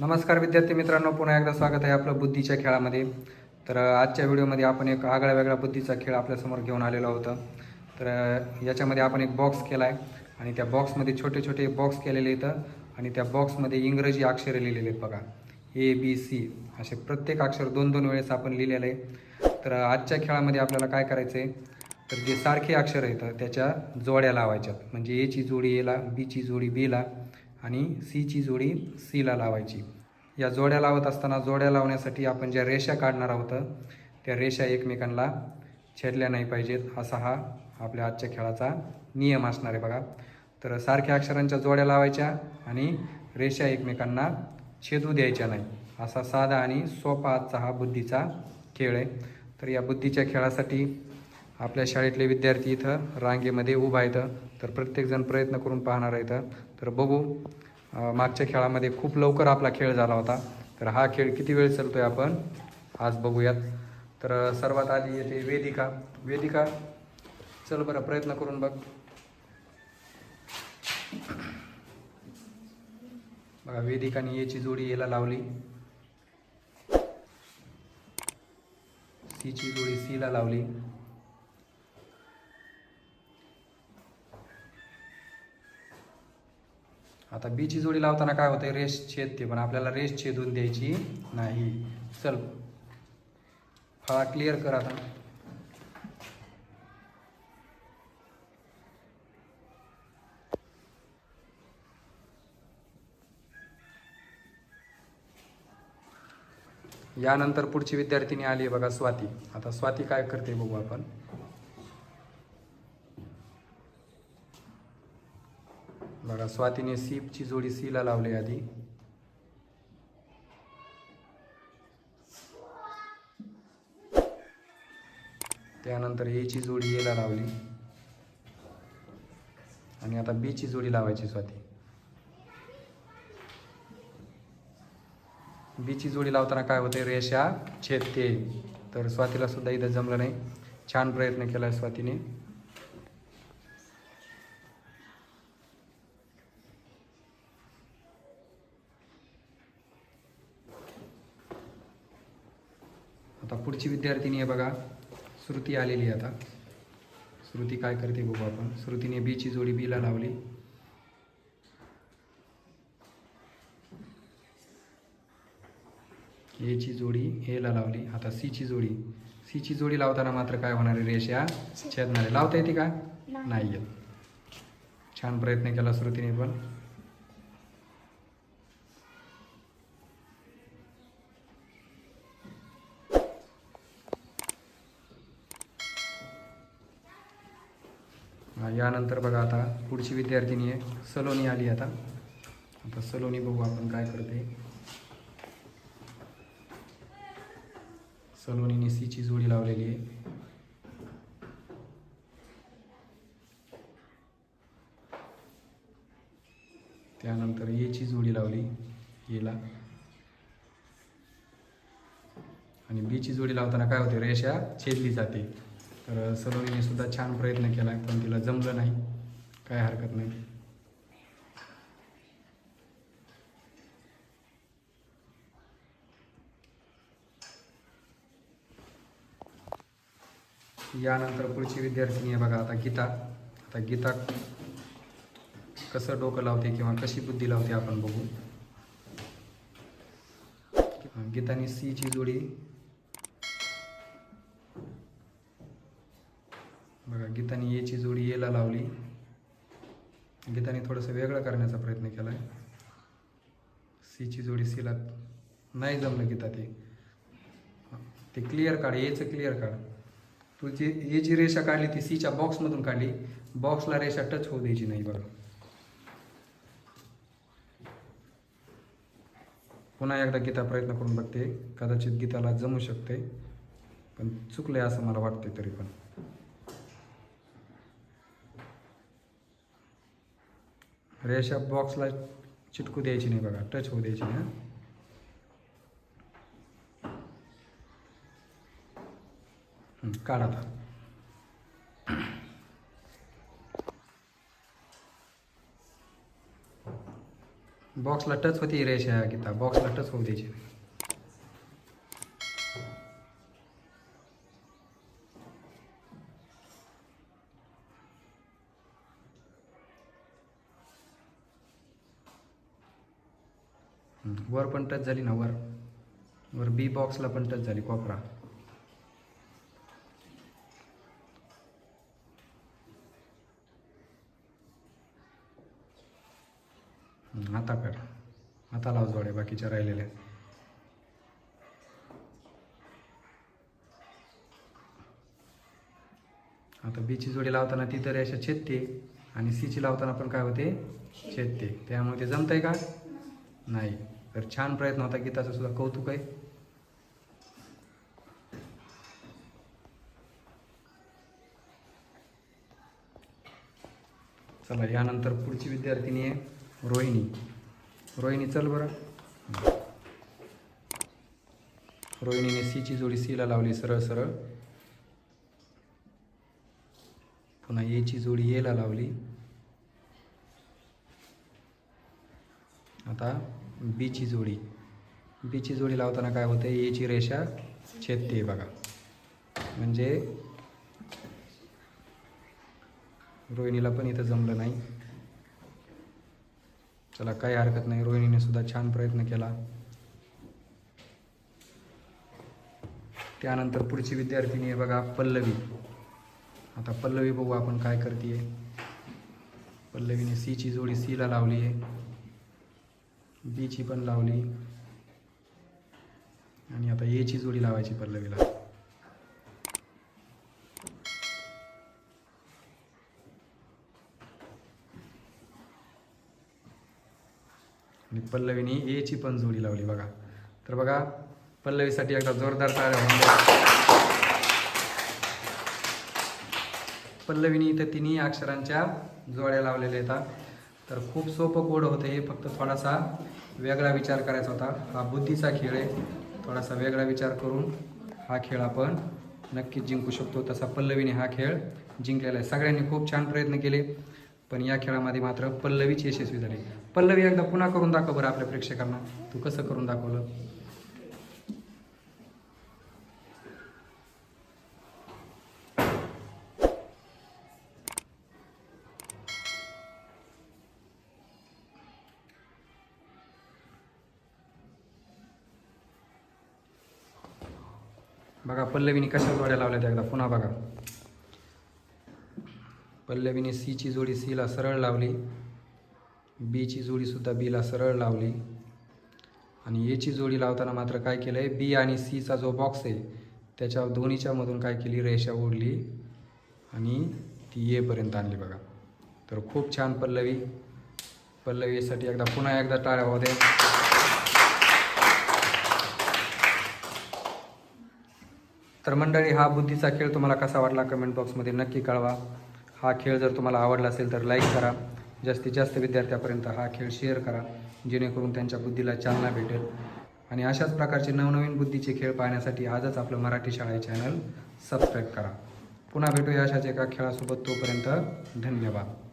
नमस्कार विद्यार्थी मित्रांनो पुन्हा एकदा स्वागत आहे आपलं बुद्धीच्या खेळामध्ये. तर आजच्या व्हिडिओमध्ये आपण एक आगळा वेगळा बुद्धीचा खेळ आपल्यासमोर घेऊन आलेलो होता. तर याच्यामध्ये आपण एक बॉक्स केला आहे आणि त्या बॉक्समध्ये छोटे छोटे बॉक्स केलेले इथं आणि त्या बॉक्समध्ये इंग्रजी अक्षरे लिहिलेले आहेत बघा. ए बी सी असे प्रत्येक अक्षर दोन दोन वेळेस आपण लिहिलेलं आहे. तर आजच्या खेळामध्ये आपल्याला काय करायचं आहे तर जे सारखे अक्षर आहेत त्याच्या जोड्या लावायच्यात. म्हणजे एची जोडी एला बीची जोडी बीला आणि सीची जोडी सीला लावायची. या जोड्या लावत असताना जोड्या लावण्यासाठी आपण ज्या रेषा काढणार आहोत त्या रेषा एकमेकांना छेडल्या नाही पाहिजेत असा हा आपल्या आजच्या खेळाचा नियम असणार आहे बघा. तर सारख्या अक्षरांच्या जोड्या लावायच्या आणि रेषा एकमेकांना छेदू द्यायच्या नाही. असा साधा आणि सोपा आजचा हा बुद्धीचा खेळ आहे. तर या बुद्धीच्या खेळासाठी आपल्या शाळेतले विद्यार्थी इथं रांगेमध्ये उभा आहेत. तर प्रत्येकजण प्रयत्न करून पाहणार आहेत. तर बघू. मागच्या खेळामध्ये खूप लवकर आपला खेळ झाला होता. तर हा खेळ किती वेळ चालतोय आपण आज बघूयात. तर सर्वात आधी येते वेदिका. वेदिका चल बरं प्रयत्न करून बघ. बघा वेदिकाने याची जोडी याला लावली. सीची जोडी सीला लावली. आता बीची जोडी लावताना काय होतंय? रेष छेदते पण आपल्याला रेष छेदून द्यायची नाही. चल. फळा क्लिअर कर आता. यानंतर पुढची विद्यार्थिनी आली आहे बघा स्वाती. आता स्वाती काय करते बघू आपण. बघा स्वातीने सीपची जोडी सीला लावली आधी. त्यानंतर एची जोडी एला लावली. आणि आता बीची जोडी लावायची स्वाती. बीची जोडी लावताना काय होते रेषा छेदते तर स्वातीला सुद्धा इथं जमलं नाही. छान प्रयत्न केला स्वातीने. पुढची विद्यार्थिनी आहे बघा. श्रुती आलेली आता. श्रुती काय करते बघू आपण. श्रुतीने बीची जोडी बीला लावली. एची जोडी एला लावली. आता सीची जोडी. सीची जोडी लावताना मात्र काय होणार आहे रेषा? छेदणार आहे. लावता येते का? नाही येत. छान प्रयत्न केला श्रुतीने पण. यानंतर बघा आता पुढची विद्यार्थिनी आहे सलोनी आली आता. आता सलोनी बघू आपण काय करते. सलोनीने सीची जोडी लावलेली आहे. त्यानंतर एची जोडी लावली एला. आणि बीची जोडी लावताना काय होते रेषा छेदली जाते. तर सलोनीने सुद्धा छान प्रयत्न केला पण तिला जमलं नाही. काय हरकत नाही. यानंतर पुढची विद्यार्थिनी आहे बघा आता गीता. आता गीता कसं डोकं लावते किंवा कशी बुद्धी लावते आपण बघू. गीतानी सीची जोडी गीतानी एची जोडी एला लावली. गीताने थोडंसं वेगळं करण्याचा प्रयत्न केला आहे सीची जोडी सीला नाही जमलं गीता ते. ते क्लिअर काढ एचं क्लिअर काढ. तू जी ए जी रेषा काढली ती सीच्या बॉक्समधून काढली. बॉक्सला रेषा टच होऊ द्यायची नाही बघा पुन्हा एकदा गीता प्रयत्न करून बघते. कदाचित गीताला जमू शकते. पण चुकले असं मला वाटते तरी पण. रेषा बॉक्सला चिटकू द्यायची नाही बघा टच होऊ द्यायची नाही काढा आता. बॉक्सला टच होती रेषा गीता. बॉक्सला टच होऊ द्यायची वर पण टच झाली ना वर. वर बी बॉक्सला पण टच झाली कोपरा. आता कर. आता लाव जोड्या बाकीच्या राहिलेल्या. आता बीची जोडी लावताना ती तर अशा छेदते आणि सीची लावताना पण काय होते? छेदते. त्यामुळे ते जमतंय का? नाही. तर छान प्रयत्न होता गीताचं सुद्धा कौतुक आहे. चला यानंतर पुढची विद्यार्थिनी आहे रोहिणी. रोहिणी चल बरं. रोहिणीने सीची जोडी सीला लावली सरळ सरळ. पुन्हा एची जोडी एला लावली. आता बीची जोडी. बीची जोडी लावताना काय होते एची रेषा छेदते बघा. म्हणजे रोहिणीला पण इथं जमलं नाही. चला काही हरकत नाही. रोहिणीने सुद्धा छान प्रयत्न केला. त्यानंतर पुढची विद्यार्थिनी आहे बघा पल्लवी. आता पल्लवी बघू आपण काय करते पल्लवीने सीची जोडी सीला लावली आहे बीची पण लावली. आणि आता एची जोडी लावायची पल्लवीला. आणि पल्लवीने एची पण जोडी लावली बघा. तर बघा पल्लवीसाठी एकदा जोरदार टाळ्या पल्लवीनी पल्लवीने इथं तिन्ही अक्षरांच्या जोड्या लावलेल्या येतात तर खूप सोपं कोड होतं हे फक्त थोडासा वेगळा विचार करायचा होता. हा बुद्धीचा खेळ आहे. थोडासा वेगळा विचार करून हा खेळ आपण नक्कीच जिंकू शकतो. तसा पल्लवीने हा खेळ जिंकलेला आहे. सगळ्यांनी खूप छान प्रयत्न केले पण या खेळामध्ये मात्र पल्लवीच यशस्वी झाली. पल्लवी एकदा पुन्हा करून दाखव बरं आपल्या प्रेक्षकांना. तू कसं करून दाखवलं? बघा पल्लवीने कशा जोड्या लावल्या त्या एकदा? पुन्हा बघा. पल्लवीने सीची जोडी सीला सरळ लावली. बीची जोडीसुद्धा बीला सरळ लावली. आणि एची जोडी लावताना मात्र काय केलं आहे बी आणि सीचा जो बॉक्स आहे त्याच्या दोन्हीच्या मधून काय केली? रेषा ओढली. आणि ती येपर्यंत आणली बघा. तर खूप छान पल्लवी. पल्लवीसाठी एकदा पुन्हा एकदा टाळ्या होते तर मंडळी हा बुद्धीचा खेळ तुम्हाला कसा वाटला कमेंट बॉक्समध्ये नक्की कळवा. हा खेळ जर तुम्हाला आवडला असेल तर लाईक करा. जास्तीत जास्त विद्यार्थ्यापर्यंत हा खेळ शेअर करा. जेणेकरून त्यांच्या बुद्धीला चालना भेटेल. आणि अशाच प्रकारचे नवनवीन बुद्धीचे खेळ पाहण्यासाठी आजच आपलं मराठी शाळा चॅनल सबस्क्राईब करा. पुन्हा भेटूया अशाच एका खेळासोबत. तोपर्यंत धन्यवाद.